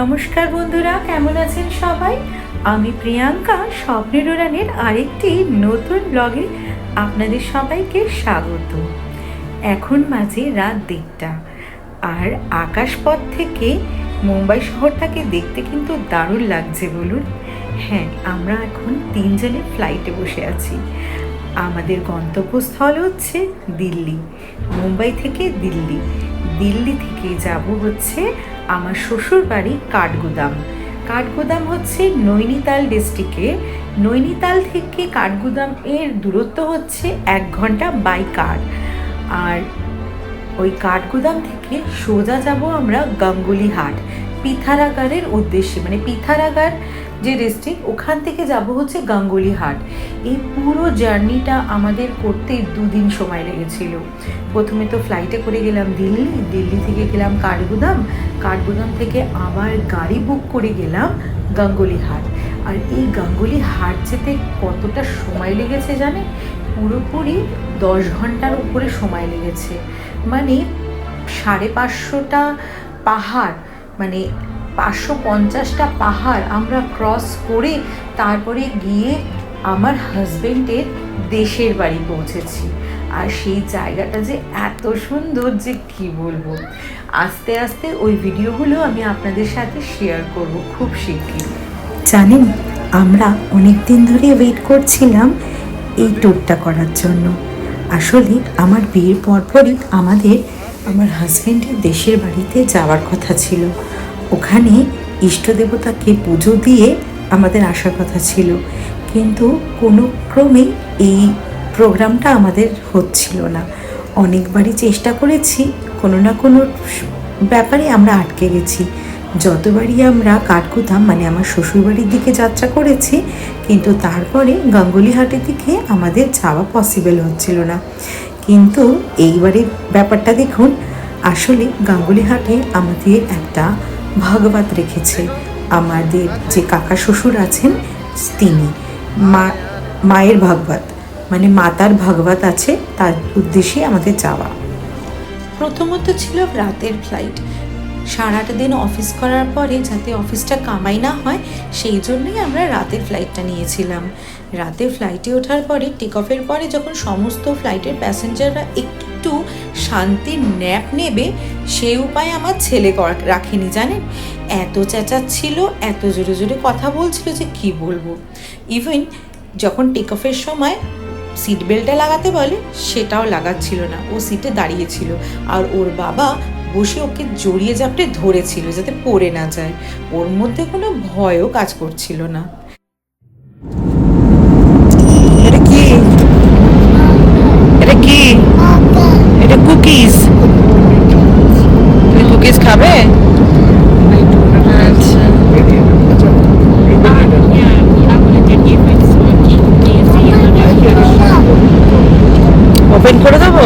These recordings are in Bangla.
নমস্কার বন্ধুরা, কেমন আছেন সবাই? আমি প্রিয়াঙ্কা, স্বপ্নের উড়ানের আরেকটি নতুন ব্লগে আপনাদের সবাইকে স্বাগত। এখন মাঝে রাত দেড়টা, আর আকাশপথ থেকে মুম্বাই শহরটাকে দেখতে কিন্তু দারুণ লাগছে বলুন। হ্যাঁ আমরা এখন তিনজনে ফ্লাইটে বসে আছি। আমাদের গন্তব্যস্থল হচ্ছে দিল্লি, মুম্বাই থেকে দিল্লি। দিল্লি থেকে যাব হচ্ছে আমার শ্বশুর বাড়ি কাঠগুদাম। কাঠগুদাম হচ্ছে নৈনিতাল ডিস্ট্রিক্টে। নৈনিতাল থেকে কাঠগুদাম এর দূরত্ব হচ্ছে এক ঘণ্টা বাই কার। আর ওই কাঠগুদাম থেকে সোজা যাব আমরা গাঙ্গুলি হাট পিথারাগারের উদ্দেশ্যে মানে পিথারাগার যে ডিস্ট্রিক্ট ওখান থেকে যাব হচ্ছে গাঙ্গুলি হাট। এই পুরো জার্নিটা আমাদের করতে দুদিন সময় লেগেছিল। প্রথমে তো ফ্লাইটে করে গেলাম দিল্লি দিল্লি থেকে গেলাম কাঠগুদাম। কাঠগুদাম থেকে আবার গাড়ি বুক করে গেলাম গাঙ্গুলি হাট। আর এই গাঙ্গুলি হাট যেতে কতটা সময় লেগেছে জানে পুরোপুরি দশ ঘণ্টার উপরে সময় লেগেছে। মানে সাড়ে পাঁচশোটা পাহাড় মানে পাঁচশো পঞ্চাশটা পাহাড় আমরা ক্রস করে তারপরে গিয়ে আমার হাজবেন্ডের দেশের বাড়ি পৌঁছেছি। আর সেই জায়গাটা যে এত সুন্দর যে কি বলব? আস্তে আস্তে ওই ভিডিওগুলো আমি আপনাদের সাথে শেয়ার করব খুব শিগগির। জানেন, আমরা অনেক দিন ধরে ওয়েট করছিলাম এই ট্যুরটা করার জন্য। আসলে আমার বিয়ের পরপরই আমাদের, আমার হাজবেন্ডের দেশের বাড়িতে যাওয়ার কথা ছিল। ওখানে ইষ্ট দেবতাকে পুজো দিয়ে আমাদের আসার কথা ছিল। কিন্তু কোনো ক্রমে এই প্রোগ্রামটা আমাদের হচ্ছিল না। অনেকবারই চেষ্টা করেছি, কোনো না কোনো ব্যাপারে আমরা আটকে গেছি। যতবারই আমরা কাঠকুদাম মানে আমার শ্বশুরবাড়ির দিকে যাত্রা করেছি, কিন্তু তারপরে গাঙ্গুলিহাটের দিকে আমাদের যাওয়া পসিবল হচ্ছিল না। কিন্তু এইবারের ব্যাপারটা দেখুন, আসলে গাঙ্গুলিহাটে আমাদের একটা ভাগবত রেখেছে। আমাদের যে কাকা শ্বশুর আছেন, তিনি। মা, মায়ের ভাগবত মানে মাতার ভাগবত আছে, তার উদ্দেশ্যে আমাদের যাওয়া। প্রথমত ছিল রাতের ফ্লাইট সারাটা দিন অফিস করার পরে যাতে অফিসটা কামাই না হয়, সেই জন্যই আমরা রাতের ফ্লাইটটা নিয়েছিলাম। রাতের ফ্লাইটে ওঠার পরে টেক অফের পরে যখন সমস্ত ফ্লাইটের প্যাসেঞ্জাররা একটু শান্তির ন্যাপ নেবে সেই উপায় আমার ছেলে রাখেনি, জানেন? এত চেঁচাচ্ছিল, এত জোরে জোরে কথা বলছিল যে কি বলব? ইভেন যখন টেক অফের সময় সিট বেল্টটা লাগাতে বলে, সেটাও লাগাচ্ছিল না। ও সিটে দাঁড়িয়েছিল। আর ওর বাবা বসে ওকে জড়িয়ে জাপটে ধরেছিল যাতে পড়ে না যায়। ওর মধ্যে কোনো ভয়ও কাজ করছিল না এটা কি এটা কি এটা কুকিজ তুমি কুকিজ খাবে আচ্ছা ওপেন করে দেবো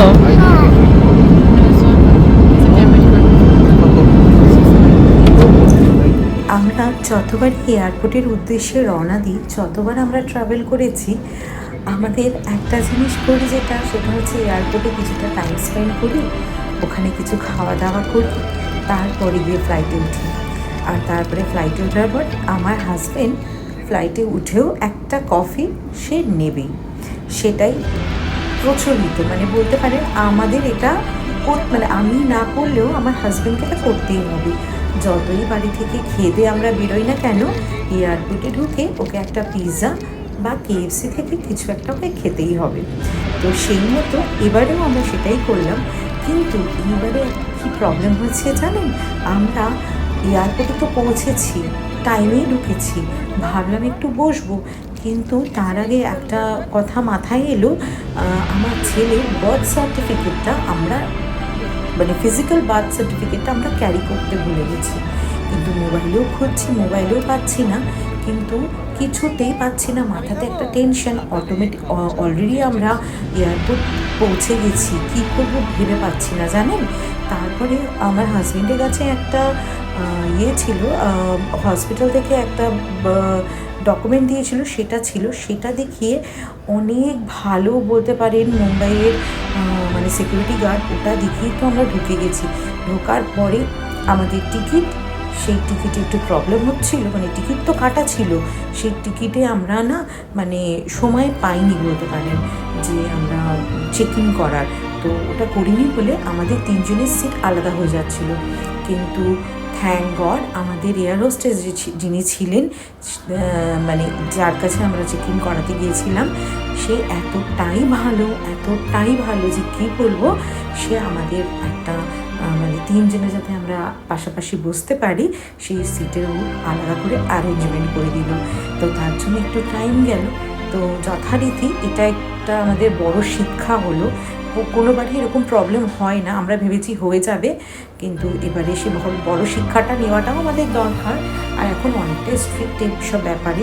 আমরা যতবার এয়ারপোর্টের উদ্দেশ্যে রওনা দিই, যতবার আমরা ট্রাভেল করেছি, আমাদের একটা জিনিস করি যেটা, সেটা হচ্ছে এয়ারপোর্টে কিছুটা টাইম স্পেন্ড করি, ওখানে কিছু খাওয়া দাওয়া করি, তারপরে গিয়ে ফ্লাইটে উঠি। আর তারপরে ফ্লাইটে ওঠার পর আমার হাজব্যান্ড ফ্লাইটে উঠেও একটা কফি সে নেবেই। সেটাই প্রচলিত মানে বলতে পারেন আমাদের এটা মানে আমি না করলেও আমার হাজব্যান্ডকে এটা করতেই হবে। যতই বাড়ি থেকে খেয়ে আমরা বেরোই না কেন এয়ারপোর্টে ঢুকে ওকে একটা পিৎজা বা কেএফসি থেকে কিছু একটা ওকে খেতেই হবে। তো সেই মতো এবারেও আমরা সেটাই করলাম। কিন্তু এইবারে কি প্রবলেম হয়েছে জানেন? আমরা এয়ারপোর্টে তো পৌঁছেছি টাইমেই ঢুকেছি। ভাবলাম একটু বসবো। কিন্তু তার আগে একটা কথা মাথায় এলো আমার ছেলে বার্থ সার্টিফিকেটটা আমরা মানে ফিজিক্যাল বার্থ সার্টিফিকেটটা আমরা ক্যারি করতে ভুলে গেছি। কিন্তু মোবাইলেও খুঁজছি, মোবাইলেও পাচ্ছি না। কিন্তু কিছুতেই পাচ্ছি না। মাথাতে একটা টেনশন অটোমেটিক অলরেডি আমরা এয়ারপোর্ট পৌঁছে গেছি। কী করব ভেবে পাচ্ছি না, জানেন? তারপরে আমার হাজবেন্ডের কাছে একটা ইয়ে ছিল হসপিটাল থেকে একটা ডকুমেন্ট দিয়েছিল, সেটা ছিল। সেটা দেখিয়ে অনেক ভালো বলতে পারেন মুম্বাইয়ের মানে সিকিউরিটি গার্ড ওটা দেখিয়ে তো আমরা ঢুকে গেছি। ঢোকার পরে আমাদের টিকিট সেই টিকিটে একটু প্রবলেম হচ্ছিল মানে টিকিট তো কাটা ছিল। সেই টিকিটে আমরা না মানে সময় পাইনি বলতে পারেন যে আমরা চেক ইন করার। তো ওটা করিনি বলে আমাদের তিনজনের সিট আলাদা হয়ে যাচ্ছিল। কিন্তু থ্যাংক গড আমাদের এয়ার হোস্টেস যিনি ছিলেন মানে যার কাছে আমরা চেক ইন করাতে গিয়েছিলাম, সে এতটাই ভালো এতটাই ভালো যে কী বলব, সে আমাদের একটা মানে তিনজনে যাতে আমরা পাশাপাশি বসতে পারি, সেই সিটেরও আলাদা করে অ্যারেঞ্জমেন্ট করে দিল। তো তার জন্য একটু টাইম গেল। তো যথারীতি এটা একটা আমাদের বড় শিক্ষা হলো কোনোবারই এরকম প্রবলেম হয় না, আমরা ভেবেছি হয়ে যাবে, কিন্তু এবারে সে বড় শিক্ষাটা নেওয়াটাও আমাদের দরকার। আর এখন অনেকটাই স্ট্রিক্ট সব ব্যাপারে।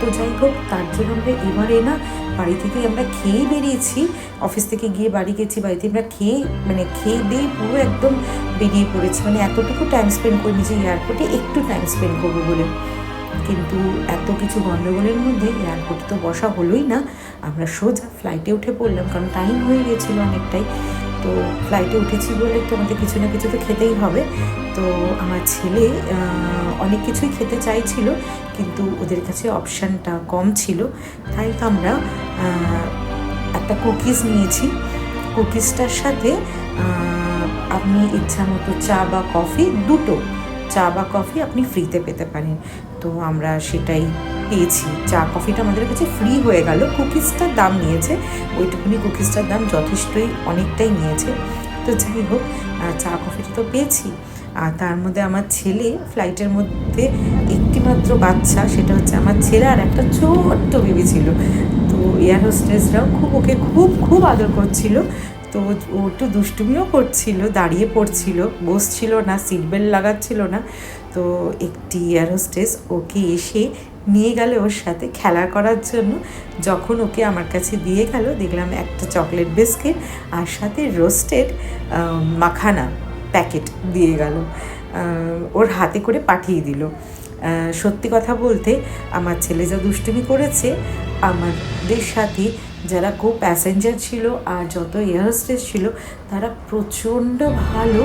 তো যাই হোক, তার জন্য আমরা এবারে না বাড়ি থেকে আমরা খেয়ে বেরিয়েছি। অফিস থেকে গিয়ে বাড়ি গেছি, বাড়িতে আমরা খেয়ে মানে খেয়ে দিয়ে পুরো একদম বেরিয়ে পড়েছি। মানে এতটুকু টাইম স্পেন্ড করিনি যে এয়ারপোর্টে একটু টাইম স্পেন্ড করব বলে। কিন্তু এত কিছু গণ্ডগোলের মধ্যে এয়ারপোর্টে তো বসা হলোই না। আমরা সোজা ফ্লাইটে উঠে পড়লাম, কারণ টাইম হয়ে গেছিল অনেকটাই। তো ফ্লাইটে উঠেছি বলে তো আমাদের কিছু না কিছু তো খেতেই হবে। তো আমার ছেলে অনেক কিছুই খেতে চাইছিল, কিন্তু ওদের কাছে অপশানটা কম ছিল। তাই তো আমরা একটা কুকিজ নিয়েছি। কুকিজটার সাথে আপনি ইচ্ছা মতো চা বা কফি দুটো। চা বা কফি আপনি ফ্রিতে পেতে পারেন। তো আমরা সেটাই পেয়েছি। চা, কফিটা আমাদের কাছে ফ্রি হয়ে গেল। কুকিজটার দাম নিয়েছে। ওইটুকুনি কুকিজটার দাম যথেষ্টই অনেকটাই নিয়েছে। তো যাই হোক চা, কফিটা তো পেয়েছি। আর তার মধ্যে আমার ছেলে ফ্লাইটের মধ্যে একটিমাত্র বাচ্চা, সেটা হচ্ছে আমার ছেলে আর একটা ছোট্ট বেবি ছিল। তো এয়ার হোস্টেসরাও খুব ওকে খুব খুব আদর করছিল। তো ও একটু দুষ্টুমিও করছিল, দাঁড়িয়ে পড়ছিল, বসছিল না সিট বেল্ট লাগাচ্ছিল না। তো একটি এয়ার হোস্টেস ওকে এসে নিয়ে গেল ওর সাথে খেলা করার জন্য। যখন ওকে আমার কাছে দিয়ে গেল, দেখলাম একটা চকলেট বিস্কিট আর সাথে রোস্টেড মাখানা প্যাকেট দিয়ে গেল। ওর হাতে করে পাঠিয়ে দিল। সত্যি কথা বলতে আমার ছেলে যা দুষ্টুমি করেছে, আমাদের সাথে যারা কো প্যাসেঞ্জার ছিল আর যত এয়ার হোস্টেস ছিল, তারা প্রচণ্ড ভালো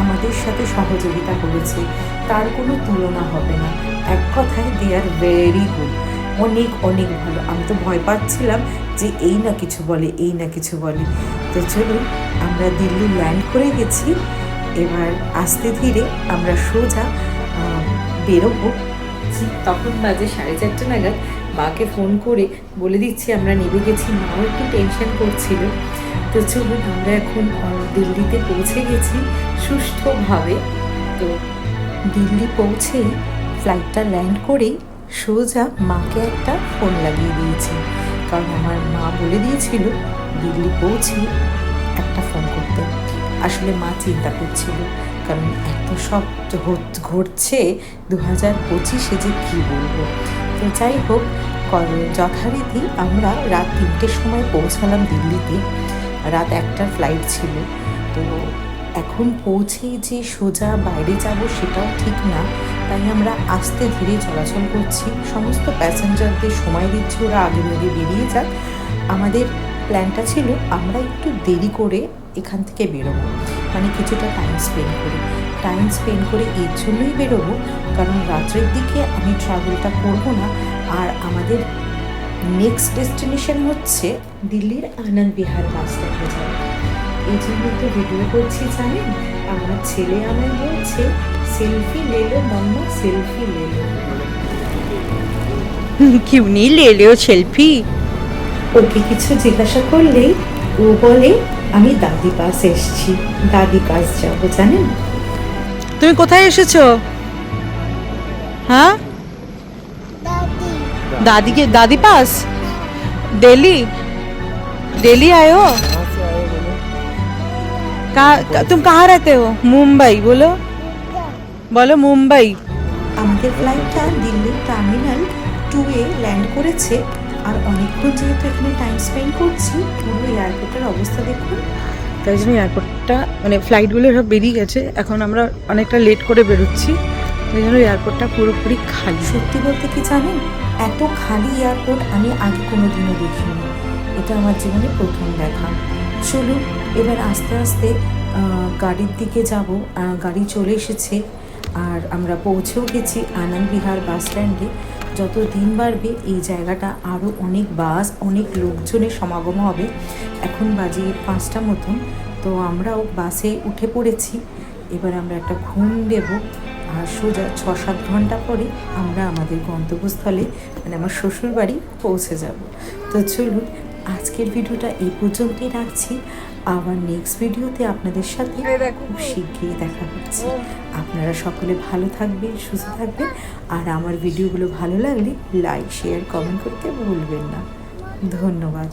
আমাদের সাথে সহযোগিতা করেছে। তার কোনো তুলনা হবে না। এক কথায় দে আর ভেরি গুড অনেক অনেক ভালো। আমি তো ভয় পাচ্ছিলাম যে এই না কিছু বলে, এই না কিছু বলে। তো চলুন, আমরা দিল্লি ল্যান্ড করে গেছি। এবার আস্তে ধীরে আমরা সোজা বেরোবো। ঠিক তখন বাজে সাড়ে চারটে নাগাদ মাকে ফোন করে বলে দিচ্ছি আমরা নেমে গেছি। মাও একটু টেনশন করছিল। তো চলুন, আমরা এখন দিল্লিতে পৌঁছে গেছি সুষ্ঠুভাবে। তো দিল্লি পৌঁছেই ফ্লাইটটা ল্যান্ড করেই সোজা মাকে একটা ফোন লাগিয়ে দিয়েছি। কারণ আমার মা বলে দিয়েছিল, দিল্লি পৌঁছে একটা ফোন করতে। আসলে মা চিন্তা করছিল কারণ এত সব ঘটছে দু হাজার পঁচিশে যে কী বলব। তো যাই হোক যথারীতি আমরা রাত তিনটের সময় পৌঁছালাম দিল্লিতে। রাত একটার ফ্লাইট ছিল। তো এখন পৌঁছেই যে সোজা বাইরে যাব সেটাও ঠিক না। তাই আমরা আস্তে ধীরে চলাচল করছি। সমস্ত প্যাসেঞ্জারদের সময় দিচ্ছি, ওরা আগে আগে বেরিয়ে যাক। আমাদের প্ল্যানটা ছিল আমরা একটু দেরি করে এখান থেকে বেরোবো মানে কিছুটা টাইম স্পেন্ড করে টাইম স্পেন্ড করে এর জন্যই বেরোবো কারণ রাত্রের দিকে আমি ট্রাভেলটা করব না আর আমাদের নেক্সট ডেস্টিনেশন হচ্ছে দিল্লির আনন্দ বিহার রাস্তা হয়ে যাবে এই জন্য তো ভিডিও করছি জানেন আমার ছেলে আমায় বলছে সেলফি লেলো মাম্মা সেলফি লেলো क्यों नहीं ले लियो सेल्फी ওকে কিছু জিজ্ঞাসা করলেই ও বলে আমি দাদি পাস এসছি দাদি পাস যাবো জানেন তুমি কোথায় এসেছো हाँ दादी के दादी पास दिल्ली दिल्ली आए हो कहाँ तुम कहाँ रहते हो मुंबई बोलो बोलो मुंबई আমাদের ফ্লাইটটা দিল্লির টার্মিনাল টু এ ল্যান্ড করেছে আর অনেকক্ষণ যেহেতু এখানে টাইম স্পেন্ড করছি পুরো এয়ারপোর্টের অবস্থা দেখুন। তাই জন্য এয়ারপোর্টটা মানে ফ্লাইটগুলো সব বেরিয়ে গেছে এখন আমরা অনেকটা লেট করে বেরোচ্ছি। ওই জন্য এয়ারপোর্টটা পুরোপুরি খালি। সত্যি বলতে কি জানেন? এত খালি এয়ারপোর্ট আমি আগে কোনো দিনও দেখিনি। এটা আমার জীবনে প্রথম দেখা। চলুন এবার আস্তে আস্তে গাড়ির দিকে যাব। গাড়ি চলে এসেছে। আর আমরা পৌঁছেও গেছি আনন্দ বিহার বাস স্ট্যান্ডে। যত দিন বাড়বে, এই জায়গাটা আরও অনেক বাস, অনেক লোকজনের সমাগম হবে। এখন বাজে পাঁচটা মতন, তো আমরাও বাসে উঠে পড়েছি। এবার আমরা একটা ঘুম দেব আর সোজা ছ সাত ঘণ্টা পরে আমরা আমাদের গন্তব্যস্থলে মানে আমার শ্বশুর বাড়ি পৌঁছে যাব। তো চলুন, আজকের ভিডিওটা এই পর্যন্তই রাখছি। আবার নেক্সট ভিডিওতে আপনাদের সাথে খুব শীঘ্রই দেখা হচ্ছে। আপনারা সকলে ভালো থাকবেন সুস্থ থাকবেন। আর আমার ভিডিওগুলো ভালো লাগলে লাইক শেয়ার কমেন্ট করতে ভুলবেন না। ধন্যবাদ।